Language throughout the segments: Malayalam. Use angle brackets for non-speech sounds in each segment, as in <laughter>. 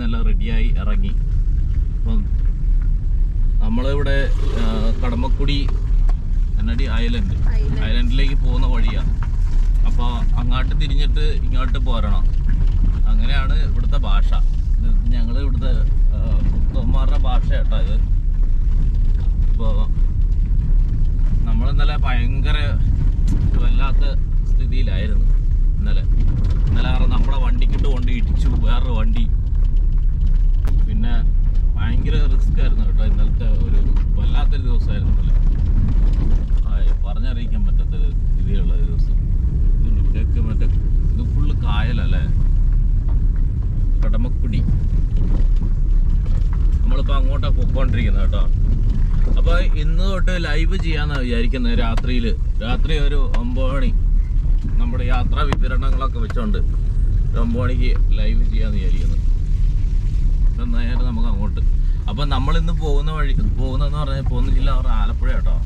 നിന്നെല്ലാം റെഡിയായി ഇറങ്ങി. അപ്പം നമ്മളിവിടെ കടമക്കുടി എന്നടി ഐലൻഡ്. ഐലൻഡിലേക്ക് പോകുന്ന വഴിയാണ് അപ്പോൾ അങ്ങോട്ട് തിരിഞ്ഞിട്ട് ഇങ്ങോട്ട് പോരണം. അങ്ങനെയാണ് ഇവിടുത്തെ ഭാഷ. ഞങ്ങൾ ഇവിടുത്തെ മുത്തന്മാരുടെ ഭാഷ കേട്ടോ ഇത്. ഇപ്പോൾ നമ്മൾ ഇന്നലെ ഭയങ്കര വല്ലാത്ത സ്ഥിതിയിലായിരുന്നു. ഇന്നലെ. ഇന്നലെ നമ്മുടെ വണ്ടിക്കിട്ട് കൊണ്ട് ഇടിച്ചു. വേറൊരു വണ്ടി പിന്നെ ഭയങ്കര റിസ്ക് ആയിരുന്നു കേട്ടോ. ഇന്നലത്തെ ഒരു വല്ലാത്തൊരു ദിവസമായിരുന്നു ആ, പറഞ്ഞറിയിക്കാൻ പറ്റാത്തൊരു രീതിയുള്ള ദിവസം. ഇതുണ്ട് ഇവിടെയൊക്കെ മറ്റേ ഇത് ഫുള്ള് കായലല്ലേ? കടമക്കുടി. നമ്മളിപ്പോൾ അങ്ങോട്ടാണ് പൊക്കോണ്ടിരിക്കുന്നത് കേട്ടോ. അപ്പോൾ ഇന്ന് തൊട്ട് ലൈവ് ചെയ്യാമെന്നാണ് വിചാരിക്കുന്നത് രാത്രിയിൽ രാത്രി ഒരു ഒമ്പത് മണി നമ്മുടെ യാത്രാ വിവരണങ്ങളൊക്കെ വെച്ചോണ്ട് ഒരു ഒമ്പത് മണിക്ക് ലൈവ് ചെയ്യാമെന്ന് വിചാരിക്കുന്നു. നേരെ നമുക്ക് അങ്ങോട്ട്. അപ്പം നമ്മൾ ഇന്ന് പോകുന്ന വഴി പോകുന്നതെന്ന് പറഞ്ഞാൽ പോകുന്ന ജില്ല അവർ ആലപ്പുഴ കേട്ടോ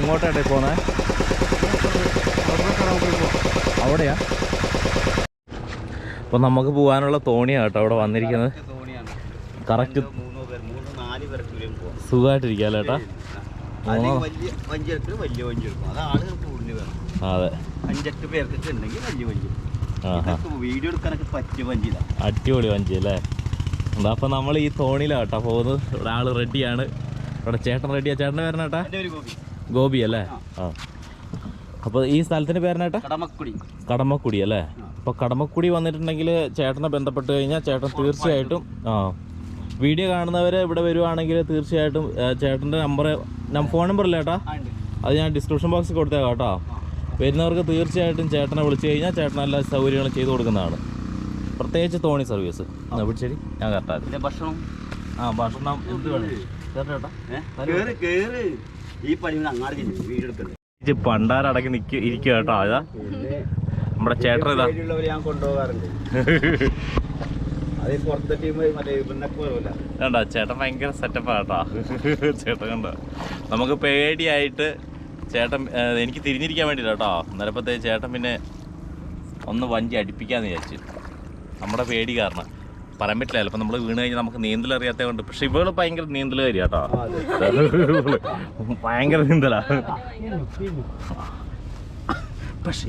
ഇത് പോന്നെ അവിടെയാ? അപ്പൊ നമുക്ക് പോകാനുള്ള തോണിയാ കേട്ടോ അവിടെ വന്നിരിക്കുന്നത്. തോണിയാണ്. കറക്റ്റ് സുഖമായിട്ടിരിക്കാം ചേട്ടാ അത് അടിപൊളി വഞ്ചി അല്ലേ എന്താ അപ്പൊ നമ്മൾ ഈ തോണിയിലാണ് കേട്ടോ പോകുന്നത്. ഇവിടെ ആൾ റെഡിയാണ് ഇവിടെ ചേട്ടൻ റെഡിയാ ചേട്ടന് വരണേട്ടാ ഗോപി അല്ലേ? ആ. അപ്പോൾ ഈ സ്ഥലത്തിന്റെ പേരനേട്ടാ കടമക്കുടി. കടമക്കുടി അല്ലേ? അപ്പോൾ കടമക്കുടി വന്നിട്ടുണ്ടെങ്കിൽ ചേട്ടനെ ബന്ധപ്പെട്ട് കഴിഞ്ഞാൽ ചേട്ടൻ തീർച്ചയായിട്ടും ആ. വീഡിയോ കാണുന്നവരെ ഇവിടെ വരുവാണെങ്കിൽ തീർച്ചയായിട്ടും ചേട്ടന്റെ നമ്പർ ഫോൺ നമ്പർ ഇല്ല ചേട്ടാ അത് ഞാൻ ഡിസ്ക്രിപ്ഷൻ ബോക്സിൽ കൊടുത്തേക്കാം കേട്ടോ. വരുന്നവർക്ക് തീർച്ചയായിട്ടും ചേട്ടനെ വിളിച്ചു കഴിഞ്ഞാൽ ചേട്ടൻ എല്ലാ സൗകര്യങ്ങളും ചെയ്തു കൊടുക്കുന്നതാണ്. പ്രത്യേകിച്ച് തോണി സർവീസ്. ആ വിളിച്ചേരി ഞാൻ കറക്റ്റാക്കി പിന്നെ ഭക്ഷണം? ആ ഭക്ഷണം എന്ത് വേണം? ചേട്ടാ ഈ പണി അങ്ങാടി വീട് പണ്ടാരടക്കി നിൽക്കുക ഇരിക്കുക കേട്ടോ അതാ. നമ്മുടെ ചേട്ടൻ ഇതാ. ഞാൻ കൊണ്ടുപോകാറുണ്ട്. അത് ഈ പുറത്തെ ടീം മറ്റേ ഇവിടുന്നൊക്കെ പോരല്ല ചേട്ടൻ ഭയങ്കര സെറ്റപ്പാ കേട്ടോ. ചേട്ടൻ കണ്ടോ. നമുക്ക് പേടിയായിട്ട് ചേട്ടൻ എനിക്ക് തിരിഞ്ഞിരിക്കാൻ വേണ്ടിയില്ല കേട്ടോ. അന്നേരപ്പത്തേ ചേട്ടൻ പിന്നെ ഒന്ന് വഞ്ചി അടിപ്പിക്കാന്ന് വിചാരിച്ചു. നമ്മുടെ പേടി കാരണം. പറയാൻ പറ്റില്ല. ചിലപ്പോൾ നമ്മൾ വീണ് കഴിഞ്ഞാൽ നമുക്ക് നീന്തൽ അറിയാത്തത് കൊണ്ട് പക്ഷെ ഇവൾ ഭയങ്കര കേട്ടോ ആ, അതെ. ഇവൾ ഭയങ്കര നീന്തലാ. പക്ഷെ.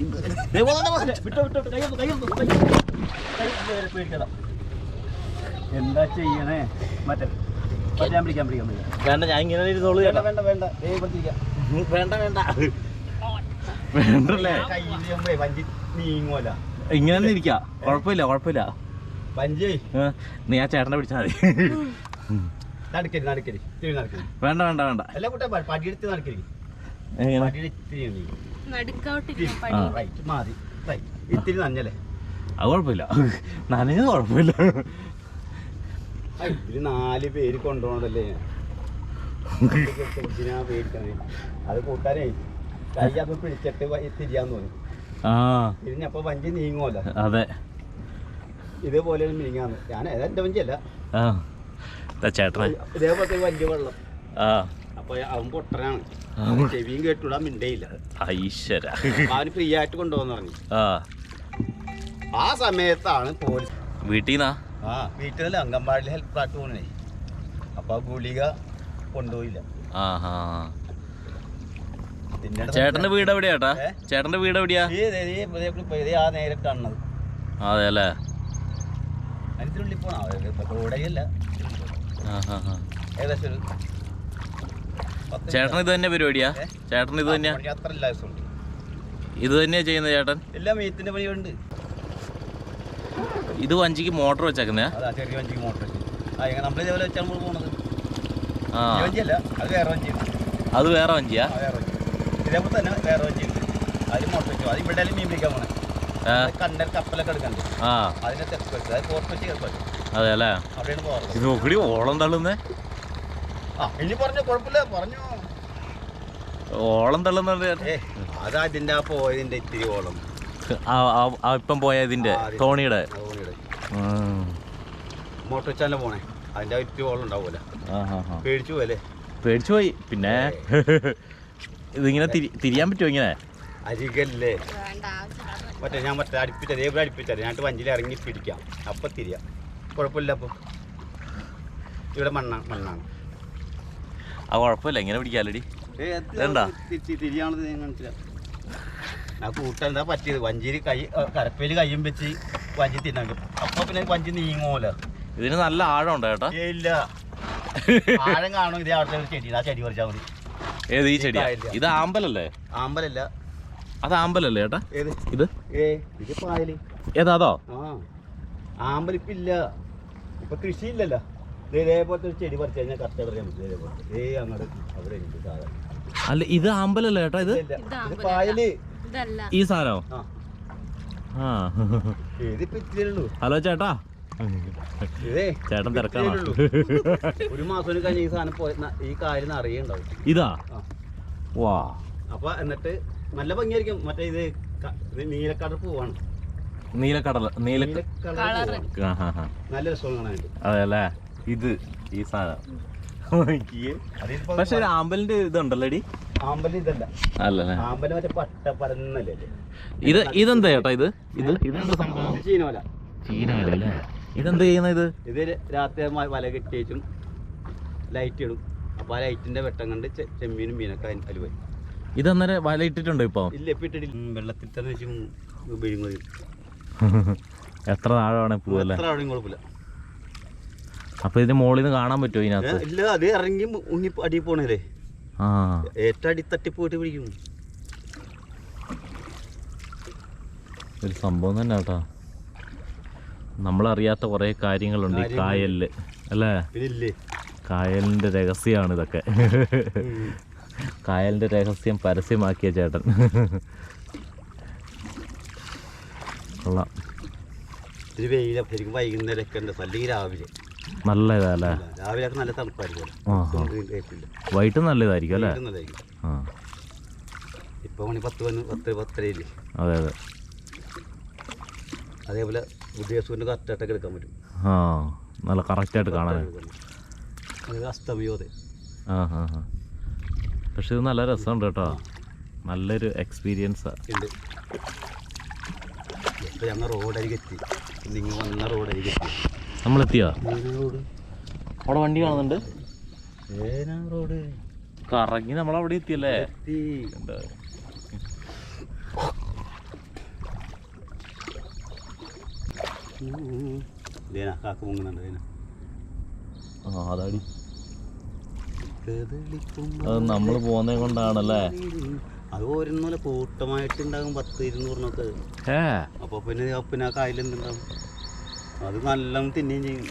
എന്താ ചെയ്യണേ? മറ്റേ മറ്റേ ഞാൻ പിടിക്കാൻ പിടിക്കാൻ പിടിക്കാം വേണ്ട ഞാൻ ഇങ്ങനെ ഇരുന്നോളൂ വേണ്ട വേണ്ട വേണ്ട. വേണ്ട വേണ്ട. വേണ്ടല്ലേ? നീങ്ങുമല്ല ഇങ്ങനെ ഇരിക്കാം. കുഴപ്പമില്ല കുഴപ്പമില്ല. നീ ആ ചേട്ടനെ പിടിച്ചാൽ മതി. നടക്കരി നടക്കരി തിരി നടക്കരി വേണ്ട വേണ്ട വേണ്ട. അല്ല കൂട്ടെ പടിയെടുത്ത് നടക്കരി ഇത്തിരി അത് കുഴപ്പമില്ല. നനഞ്ഞത് കുഴപ്പമില്ല. ഇതിൽ നാല് പേര് കൊണ്ടുപോകണതല്ലേ എന്തിനാ പേടിക്കണേ? അത് കൂട്ടാനേ കൈ അപ്പൊ പിടിച്ചിട്ട് വ- തോന്നി. തിരിഞ്ഞപ്പോ വഞ്ചി നീങ്ങുമല്ലോ അതെ. ഇതേപോലെ നീങ്ങാന്ന് ഞാൻ എന്റെ വഞ്ചിയല്ല. ചേട്ടനെ. ഇതേപോലത്തെ വഞ്ചി വെള്ളം. ആ. അപ്പൊ അവൻ പൊട്ടനാണ്. ചെവിയും കേട്ടൂടാ മിണ്ടയില്ല. ഐശ്വര അവന് ഫ്രീ ആയിട്ട് കൊണ്ടുപോകുന്ന പറഞ്ഞു. ആ. സമയത്താണ് പോലീസ് വീട്ടിൽ നിന്നാ ആ വീട്ടിൽ നിന്ന് അങ്കമ്പാടിയിൽ ഹെൽപ്പ് ആയിട്ട് പോണേ. അപ്പൊ ഗുളിക കൊണ്ടുപോയില്ല. ആ ആ ചേട്ടന്റെ വീട് എവിടെയാട്ടാ ചേട്ടന്റെ വീട് എവിടെയാ ആ നേരെ കാണുന്നത്. അതെ അല്ലേ? അതിനുള്ളിൽ ഏകദേശം ഒരു ചേട്ടൻ ഇത് തന്നെ പരിപാടിയാ? ചേട്ടൻ ഇത് തന്നെയാ? അത്ര ഉണ്ട്. ഇത് തന്നെയാ ചെയ്യുന്നത് ചേട്ടൻ? എല്ലാ മീറ്റിന്റെ പണിയുണ്ട്. ഇത് വഞ്ചിക്ക് മോട്ടോർ വെച്ചേക്കുന്നേ? അതാ ചെറിയ വഞ്ചിക്ക് മോട്ടോർ നമ്മൾ ഇതേപോലെ വെച്ചാൽ നമ്മൾ പോണത്. ആ. വഞ്ചിയല്ല അത് വേറെ വഞ്ചി അത് വേറെ വഞ്ചിയാ? വേറെ വഞ്ചി ഇതേപോലെ തന്നെ വേറെ വഞ്ചിയുണ്ട്. അതിൽ മോട്ടോർ വെച്ചു അത് ഇവിടെ മീൻ പിടിക്കാൻ പോണേ. കണ്ണൽ കപ്പലൊക്കെ എടുക്കണ്ട് ആ. അതിനെ അത് അല്ലേ ഇത് നോക്കടി ഓളം തള്ളുന്നേ. ഇനി പറഞ്ഞു കുഴപ്പമില്ല പറഞ്ഞു. ഓളം തള്ളുന്നുണ്ട് അത് അതിന്റെ ആ പോയതിന്റെ ഇത്തിരി ഓളം. ഇപ്പം തോണിയുടെ. മോട്ടോർ വെച്ചാലേ പോണേ? അതിന്റെ ഇത്തിരി ഓളം ഉണ്ടാവൂല. പേടിച്ചു പോയല്ലേ? പേടിച്ചു പോയി. പിന്നെ ഇതിങ്ങനെ തിരി- തിരിയാൻ പറ്റുമോ ഇങ്ങനെ? അരികല്ലേ? മറ്റേ ഞാൻ മറ്റേ അടുപ്പിച്ചത് അതേപോലെ അടുപ്പിച്ചത് ഞാനിട്ട് വഞ്ചിയിൽ ഇറങ്ങി പിടിക്കാം. അപ്പൊ തിരിയാം. കുഴപ്പമില്ല അപ്പൊ. ഇവിടെ മണ്ണാണ് മണ്ണാണ്. ആ കുഴപ്പമില്ല. എങ്ങനെ പിടിക്കാലടി? തിരിയാണത് ഞാൻ മനസ്സിലാ ആ കൂട്ടം എന്താ പറ്റിയത്? വഞ്ചിയിൽ കൈ കരപ്പയിൽ കയ്യും വെച്ച് വഞ്ചി തിന്നാൻ അപ്പൊ പിന്നെ വഞ്ചി നീങ്ങൂല. ഇതിന് നല്ല ആഴമുണ്ട് ചേട്ടാ കേട്ടോ ഇല്ല. ആഴം കാണും. ഇതേ ആഴത്തെ ചെടി ആ ചെടി പറിച്ചാൽ മതി. ഏത് ഈ ചെടിയാ? ഇത് ആമ്പലല്ലേ? ആമ്പലല്ല. അത് ആമ്പലല്ലേ ചേട്ടാ ഏത്? ഇത്? ഏ ഇത് പായൽ. ഏതാ അതോ? ആ ആമ്പലിപ്പില്ല ഇപ്പൊ കൃഷിയില്ലല്ലോ. ഇതേപോലത്തെ ഒരു ചെടി പറിച്ചു കഴിഞ്ഞാൽ കറക്റ്റ് അറിയാൻ പറ്റും ഇതേപോലത്തെ. ഏ അങ്ങോട്ട് അവിടെ ഉണ്ട് സാധനം. അല്ല ഇത് ആമ്പലല്ലേ ചേട്ടാ ഇത്? ഇത് പായൽ. ഇതല്ല. ഈ സാധനോ? ആ. ഇതിപ്പോ ഉള്ളൂ? ഹലോ ചേട്ടാ. ചേട്ടൻ തിരക്കാണോ? ഒരു മാസം കഴിഞ്ഞ ഈ സാധനം പോയി ഈ കാര്യം അറിയുണ്ടാവും. ഇതാ? വാ. അപ്പൊ എന്നിട്ട് നല്ല ഭംഗിയായിരിക്കും. മറ്റേ ഇത് നീലക്കടൽ പോവാണ്. നീലക്കടല നീല. നല്ല രസമാണ് അതെല്ലേ അതെ അല്ലേ ഇത് ഈ സാധനം. പക്ഷെ ഒരു ആമ്പലിന്റെ ഇതുണ്ടല്ലേടി? ആമ്പൽ ഇതല്ല. അല്ലല്ലേ മറ്റേ പട്ട പടന്നല്ലേ ഇത്? ഇതെന്താ ചേട്ടാ ഇത്? ഇത്? ഇതെന്താ സംഭവം? ഇത് ചീനോല ഇത് ഇതെന്താ ചെയ്യുന്നത് ഇത്? ഇത് രാത്രി വല കെട്ടിയേച്ചും ലൈറ്റ് ഇടും. അപ്പൊ ആ ലൈറ്റിന്റെ വെട്ടം കണ്ട് ചെമ്മീനും മീനൊക്കെ അതിൽ വരും. ഇത് അന്നേരം വല ഇട്ടിട്ടുണ്ടോ ഇപ്പൊ എത്ര നാളാണ് പോവല്ലേ. അപ്പൊ ഇതിന്റെ മുകളിൽ നിന്ന് കാണാൻ പറ്റുമോ ഇതിനകത്ത്? ഇല്ല അത് ഇറങ്ങി ഉങ്ങി മുങ്ങി അടി പോണല്ലേ ആ. ഏറ്റവും അടി തട്ടി പോയിട്ട് പിടിക്കും. ഒരു സംഭവം തന്നെ കേട്ടോ. നമ്മളറിയാത്ത കുറെ കാര്യങ്ങളുണ്ട് ഈ. കായലിൽ അല്ലേ? പിന്നെ ഇല്ലേ? കായലിന്റെ രഹസ്യമാണ് ഇതൊക്കെ. കായലിന്റെ രഹസ്യം പരസ്യമാക്കിയ ചേട്ടൻ. കൊള്ളാം. ഇത്തിരി വെയില ശരിക്കും വൈകുന്നേരമൊക്കെ ഉണ്ട്. അല്ലെങ്കിൽ രാവിലെ. നല്ല ഇതല്ലേ രാവിലെ നല്ല തണുപ്പായിരിക്കും വൈകിട്ട് അല്ലേ? നല്ലതായിരിക്കും. ആ. മണി പത്ത് മണി പത്ത് പത്തരയില്ലേ? അതെ അതെ. അതേപോലെ ഉദയസൂര്യന്റെ കറക്റ്റായിട്ടൊക്കെ എടുക്കാൻ പറ്റും. ആ. നല്ല കറക്റ്റായിട്ട് കാണാൻ അതായത് അസ്തമയോ അതെ ആ ആ ആ പക്ഷെ ഇത് നല്ല രസമുണ്ട് കേട്ടോ. നല്ലൊരു എക്സ്പീരിയൻസാണ് ഉണ്ട്. ഇപ്പൊ ഞങ്ങൾ റോഡരികെ എത്തി. നിങ്ങൾ വന്ന റോഡരികെ എത്തി. നമ്മളെത്തിയോ? അവിടെ വണ്ടി കാണുന്നുണ്ട്. റോഡ്? കറങ്ങി നമ്മളവിടെ എത്തിയല്ലേ? എത്തി. ഉണ്ട്. ദേനാ കാക്ക മുങ്ങുന്നുണ്ട് ദേനാ ആ അതാടി. അത് നമ്മൾ പോകുന്നത് കൊണ്ടാണല്ലേ? അത് ഓരോന്നല്ല കൂട്ടമായിട്ടുണ്ടാകും പത്ത് ഇരുന്നൂറിനൊക്കെ. അപ്പൊ പിന്നെ പിന്നെ ആ കായലെന്തുണ്ടാവും? അത് നല്ല തിന്നുകയും ചെയ്യും.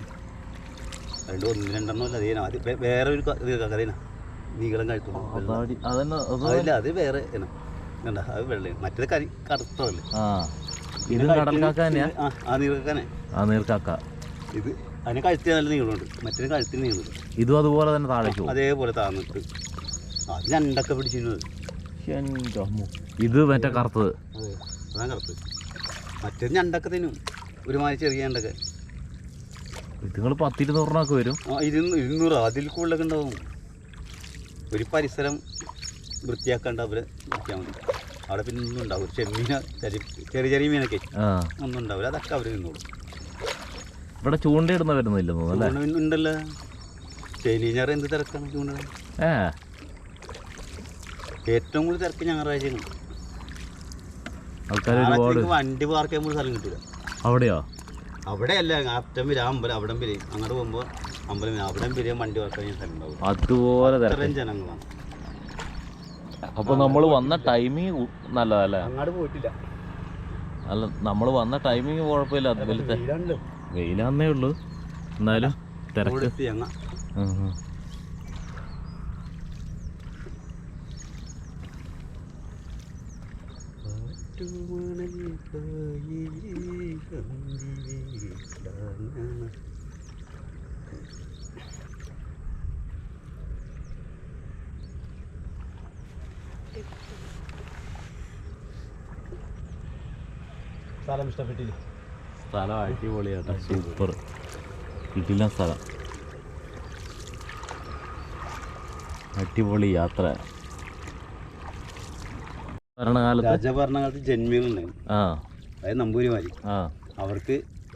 രണ്ട് ഒന്ന് രണ്ടെണ്ണം അല്ല അതേന. അത് വേറെ ഒരു കഥയാണ് നീളം കഴിക്കുന്നു അതന്നെ അത് അതില്ല വേറെ കണ്ട അത് വെള്ളം മറ്റേത് കരി കറുത്തതല്ലേ? ആ. ഇത് കടൽക്കാക്ക ആ ആ ആ നീർക്കാക്ക. ഇത് അതിന് കഴുത്തിന് നല്ല നീളമുണ്ട്. മറ്റേ കഴുത്തിന് നീളമുണ്ട്. ഇതും അതുപോലെ തന്നെ താഴേക്ക് പോകും. അതേപോലെ താഴ്ന്നിട്ട് അത് ഞണ്ടൊക്കെ പിടിച്ചിരുന്നത്. ഇത് മറ്റേ കറുത്തത്. അതെ അതാണ് കറുത്തത്. മറ്റേത് ഞണ്ടൊക്കെ തിന്നും. ഒരുമാതിരി ചെറിയ ഞണ്ടൊക്കെ. നിങ്ങൾ പത്തിരുന്നൂറിനൊക്കെ വരും. ആ ഇരുന്ന് ഇരുന്നൂറ്. അതിൽ കൂടുതലൊക്കെ ഉണ്ടാവും. ഒരു പരിസരം വൃത്തിയാക്കാണ്ട് അവരെ നോക്കിയാൽ മതി. അവിടെ പിന്നെ ഒന്നും ഉണ്ടാവും ചെമ്മീന ചെറിയ ചെറിയ മീനൊക്കെ. ഒന്നും ഉണ്ടാവില്ല അതൊക്കെ അവർ നിന്നോളും ഇവിടെ ചൂണ്ടയിടുന്ന വരുന്നില്ലെന്ന് തോന്നുന്നു അല്ലേ? ചൂണ്ട പിന്നെ ഉണ്ടല്ലോ. ശനി ഞായർ എന്ത് തിരക്കാണ് ചൂണ്ട ഏ. ഏറ്റവും കൂടുതൽ തിരക്ക് ഞായറാഴ്ചയാണ്. ആൾക്കാർ ഒരുപാട്. ഞായറാഴ്ച വണ്ടി പാർക്ക് ചെയ്യുമ്പോൾ സ്ഥലം കിട്ടില്ല അവിടെയോ? അവിടെയല്ല അറ്റം വരെ അമ്പലം അവിടം വരെ. അങ്ങോട്ട് പോകുമ്പോൾ അമ്പലം വരെ. അവിടം വരെ വണ്ടി പാർക്ക് ചെയ്യാൻ സ്ഥലം ഉണ്ടാവും. അതുപോലെ തിരക്ക്. അത്രയും ജനങ്ങളാണ്. അപ്പൊ നമ്മൾ വന്ന ടൈമിങ് നല്ലതല്ലേ? അങ്ങോട്ട് പോയിട്ടില്ല. അല്ല നമ്മൾ വന്ന ടൈമിങ് കുഴപ്പമില്ല അത് വലുത്തെ വെയിലാണല്ലോ വെയിലാന്നേ ഉള്ളൂ. എന്നാലും തിരക്ക്. സ്ഥലം ഇഷ്ടപ്പെട്ടില്ല? സ്ഥലം അടിപൊളിയാട്ടോ സൂപ്പർ. കിട്ടില്ല സ്ഥലം. അടിപൊളി യാത്ര. ഭരണകാലത്ത്? രാജഭരണകാലത്ത് ജന്മികളുണ്ടായിരുന്നു ആ. അതായത് നമ്പൂരിമാരി. ആ. അവർക്ക്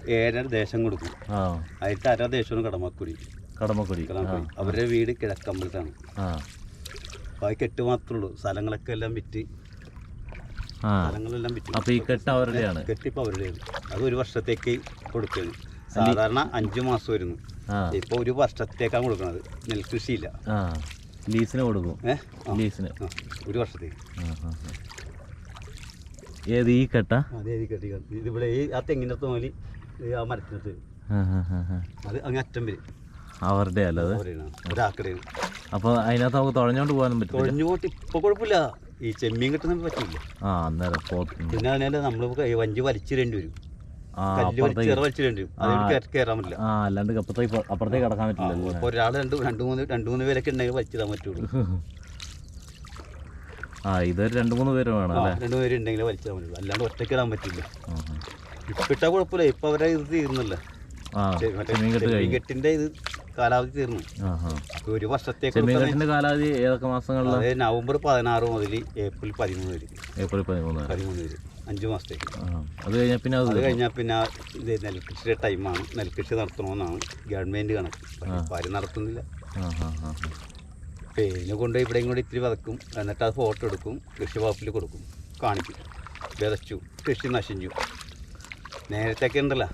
ഏഴര ദേശം കൊടുക്കും. ആ. അതിട്ട് അര ദേശമാണ് കടമക്കുടി. കടമക്കുടി. അവരുടെ വീട് കിഴക്കമ്പലത്താണ്. ആ. അപ്പോൾ അത് കെട്ട് മാത്രമേ ഉള്ളൂ. സ്ഥലങ്ങളൊക്കെ എല്ലാം വിറ്റ് സ്ഥലങ്ങളെല്ലാം വിറ്റു. അപ്പൊ ഈ കെട്ട് അവരുടെയാണ്. കെട്ടിപ്പോൾ അവരുടെയാണ്. അത് ഒരു വർഷത്തേക്ക് കൊടുക്കുകയാണ് സാധാരണ അഞ്ചു മാസം വരുന്നു. ഇപ്പൊ ഇപ്പോൾ ഒരു വർഷത്തേക്കാണ് കൊടുക്കുന്നത് നെൽകൃഷിയില്ല ലീസിന് കൊടുക്കും. ലീസിന്. ഒരു വർഷത്തേക്ക്. ഏത് ഈ കെട്ട? അതെ ഇത് കെട്ടി ഇതിവിടെ ഈ ആ തെങ്ങിനടുത്ത് മോലി ആ മരത്തിനടുത്ത്. അത് അങ്ങ് അറ്റം വരും. അവരുടെ അല്ലത്? ഒരാക്കടയാണ് ഒരാക്കടെയാണ് അപ്പൊ അതിനകത്ത് നമുക്ക് തുഴഞ്ഞോണ്ട് പോകാനും പറ്റും തുഴഞ്ഞോട്ട് ഇപ്പൊ ഇപ്പോൾ കുഴപ്പമില്ല. ഈ ചെമ്മീൻ കിട്ടുന്ന പറ്റില്ല ആ അന്നേരം. പിന്നെ അതിനെ നമ്മൾ വഞ്ചി വലിച്ചിടേണ്ടി വരും. അല്ലാണ്ട് അപ്പുറത്തേക്ക് അപ്പുറത്തേക്ക് കടക്കാൻ പറ്റില്ല ഒരാൾ രണ്ട് രണ്ട് മൂന്ന് രണ്ട് മൂന്ന് പേരൊക്കെ ഉണ്ടെങ്കിൽ വലിച്ചിടാൻ പറ്റുള്ളൂ. ആ ഇതൊരു രണ്ട് മൂന്ന് പേര് വേണം അല്ലേ? രണ്ട് പേര് ഉണ്ടെങ്കിൽ വലിച്ചിടാൻ പറ്റുള്ളൂ. അല്ലാണ്ട് ഒറ്റയ്ക്ക് ഇടാൻ പറ്റില്ല. ആ, ഇപ്പം ഇട്ടാൽ കുഴപ്പമില്ല. ഇപ്പൊ അവരെ ഇത് തീർന്നില്ല ആ ചെമ്മീൻ കെട്ട് കഴിഞ്ഞു. ഇത് കാലാവധി തീർന്നു. ഒരു വർഷത്തേക്ക് കാലാവധി ഏതൊക്കെ മാസങ്ങളിലാണ് അതായത് നവംബർ പതിനാറ് മുതൽ ഏപ്രിൽ പതിമൂന്ന് വരെ. ഏപ്രിൽ പതിമൂന്ന് പതിമൂന്ന് വരെ. അഞ്ച് മാസത്തേക്ക്. അത് കഴിഞ്ഞാൽ പിന്നെ അത് കഴിഞ്ഞാൽ പിന്നെ ഇത് നെൽകൃഷിയുടെ ടൈമാണ് നെൽകൃഷി നടത്തണമെന്നാണ് ഗവൺമെന്റ് കണക്ക്. ആരും നടത്തുന്നില്ല. പേന് കൊണ്ട് ഇവിടെയും കൂടി ഇത്തിരി വതക്കും. എന്നിട്ട് അത് ഫോട്ടോ എടുക്കും. കൃഷി വകുപ്പിൽ കൊടുക്കും. കാണിക്കും. വിതച്ചു. കൃഷി നശിച്ചു. നേരത്തെയൊക്കെ ഉണ്ടല്ലോ.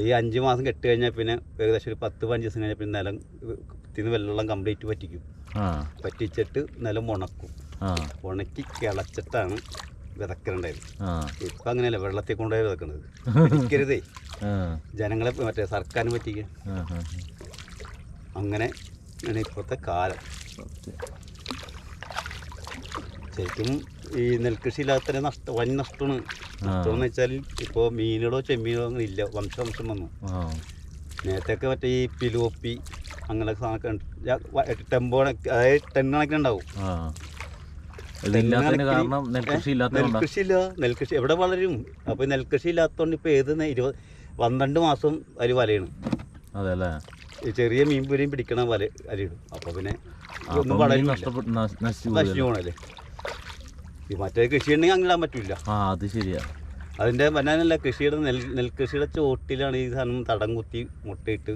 ഈ അഞ്ച് മാസം കെട്ട് കഴിഞ്ഞാൽ പിന്നെ ഏകദേശം ഒരു പത്ത് പതിനഞ്ച് ദിവസം കഴിഞ്ഞാൽ പിന്നെ നിലം തിന്ന് വെള്ളം കംപ്ലീറ്റ് പറ്റിക്കും പറ്റിച്ചിട്ട് നിലം ഉണക്കും. ഉണക്കി കിളച്ചിട്ടാണ് വിതക്കലുണ്ടായത്. ഇപ്പം അങ്ങനെയല്ല വെള്ളത്തിൽ കൊണ്ടുപോയി വിതക്കുന്നത് പറ്റിക്കരുതേ <laughs> ആ. ജനങ്ങളെ മറ്റേ സർക്കാരിന് പറ്റിക്കുക ആ അങ്ങനെ ആണ് ഇപ്പോഴത്തെ കാലം. ശരിക്കും ഈ നെൽകൃഷി ഇല്ലാത്ത നഷ്ട വൻ നഷ്ടമാണ്. നഷ്ടമെന്ന് വെച്ചാൽ ഇപ്പോൾ മീനുകളോ ചെമ്മീനോ അങ്ങനെ ഇല്ല. വംശവംശം വന്നു. നേരത്തെയൊക്കെ മറ്റേ ഈ പിലോപ്പി അങ്ങനെ സാധനമൊക്കെ ടെമ്പോ അതായത് ടെൻ കണക്കിന് ഉണ്ടാവും നെൽകൃഷി ഇല്ല. നെൽകൃഷി എവിടെ വളരും? അപ്പൊ നെൽകൃഷി ഇല്ലാത്തതുകൊണ്ട് ഇപ്പൊ ഏത് ഇരുപത് പന്ത്രണ്ട് മാസം അരി വലയാണ്. ചെറിയ മീൻ പൊരിയും പിടിക്കണ വല അരിയിടും. അപ്പൊ പിന്നെ ഒന്നും നശ്- നശിച്ചു പോണല്ലേ? പോകണല്ലേ മറ്റേ കൃഷി ഉണ്ടെങ്കിൽ അങ്ങനെ ഇടാൻ പറ്റില്ല ആ അത് ശരിയാ. അതിന്റെ വനാനല്ല കൃഷിയുടെ നെൽ നെൽകൃഷിയുടെ ചോട്ടിലാണ് ഈ സാധനം തടം കുത്തി മുട്ടയിട്ട്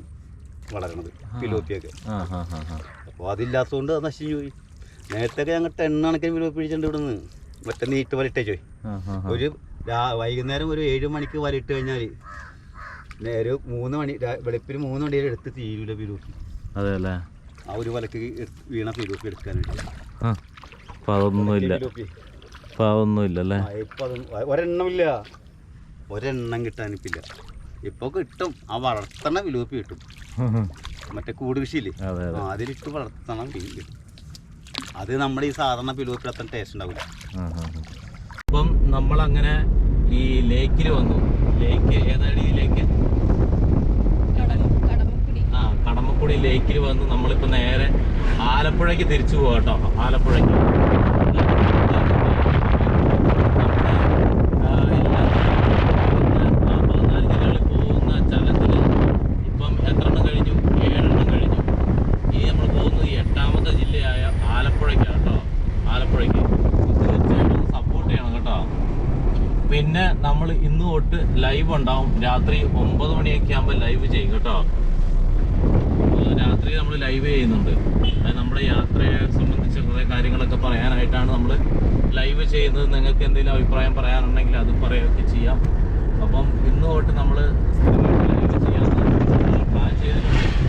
വളരണത് പിലോപ്പിയൊക്കെ അപ്പോൾ അതില്ലാത്തതുകൊണ്ട് അത് നശിച്ചു പോയി. നേരത്തെ ഞങ്ങൾ എണ്ണണക്കിന് പിലോപ്പി പിടിച്ചിട്ടുണ്ട് ഇവിടുന്ന്. മറ്റേ നീട്ട് വലിട്ടേ ഹാ ഒരു വൈകുന്നേരം ഒരു ഏഴ് മണിക്ക് വലിട്ട് കഴിഞ്ഞാൽ നേരെ ഒരു മൂന്ന് മണി വെളുപ്പിന് മൂന്ന് മണി വരെ എടുത്ത് തീരൂല പിലോപ്പി അതെ അല്ലേ? ആ ഒരു വലക്ക് വീണ പിലോപ്പി എടുക്കാനായിട്ട്. അതൊന്നുമില്ല. ഇപ്പൊ ഒ- ഒരെണ്ണമില്ല. ഒരെണ്ണം കിട്ടാനിപ്പില്ല ഇപ്പോൾ കിട്ടും. ആ വളർത്തണ വിലൂപ്പി കിട്ടും. മറ്റേ കൂട് കൃഷിയില്ലേ? അതെ അതെ. അതിലിട്ട് വളർത്തണം മീൻ കിട്ടും. അത് നമ്മുടെ ഈ സാധാരണ പിലൂപ്പിൽ അത്ര ടേസ്റ്റ് ഉണ്ടാവില്ല. അപ്പം നമ്മളങ്ങനെ ഈ ലേക്കിൽ വന്നു. ലേക്ക് ഏതാണ് ഈ ലേക്ക്? ആ കടമക്കുടി ലേക്കിൽ വന്ന് നമ്മളിപ്പോ നേരെ ആലപ്പുഴയ്ക്ക് തിരിച്ചു പോകാം കേട്ടോ ആലപ്പുഴയ്ക്ക്. പിന്നെ നമ്മൾ ഇന്ന് തൊട്ട് ലൈവ് ഉണ്ടാവും. രാത്രി ഒമ്പത് മണിയൊക്കെ ആകുമ്പോൾ ലൈവ് ചെയ്യും കേട്ടോ. രാത്രി നമ്മൾ ലൈവ് ചെയ്യുന്നുണ്ട്. അതായത് നമ്മുടെ യാത്രയെ സംബന്ധിച്ച കുറേ കാര്യങ്ങളൊക്കെ പറയാനായിട്ടാണ് നമ്മൾ ലൈവ് ചെയ്യുന്നത്. നിങ്ങൾക്ക് എന്തെങ്കിലും അഭിപ്രായം പറയാനുണ്ടെങ്കിൽ അത് പറയുകയൊക്കെ ചെയ്യാം. അപ്പം ഇന്ന് തൊട്ട് നമ്മൾ സ്ഥിരമായിട്ട് ലൈവ് ചെയ്യാൻ പ്ലാൻ ചെയ്തിട്ടുണ്ട്.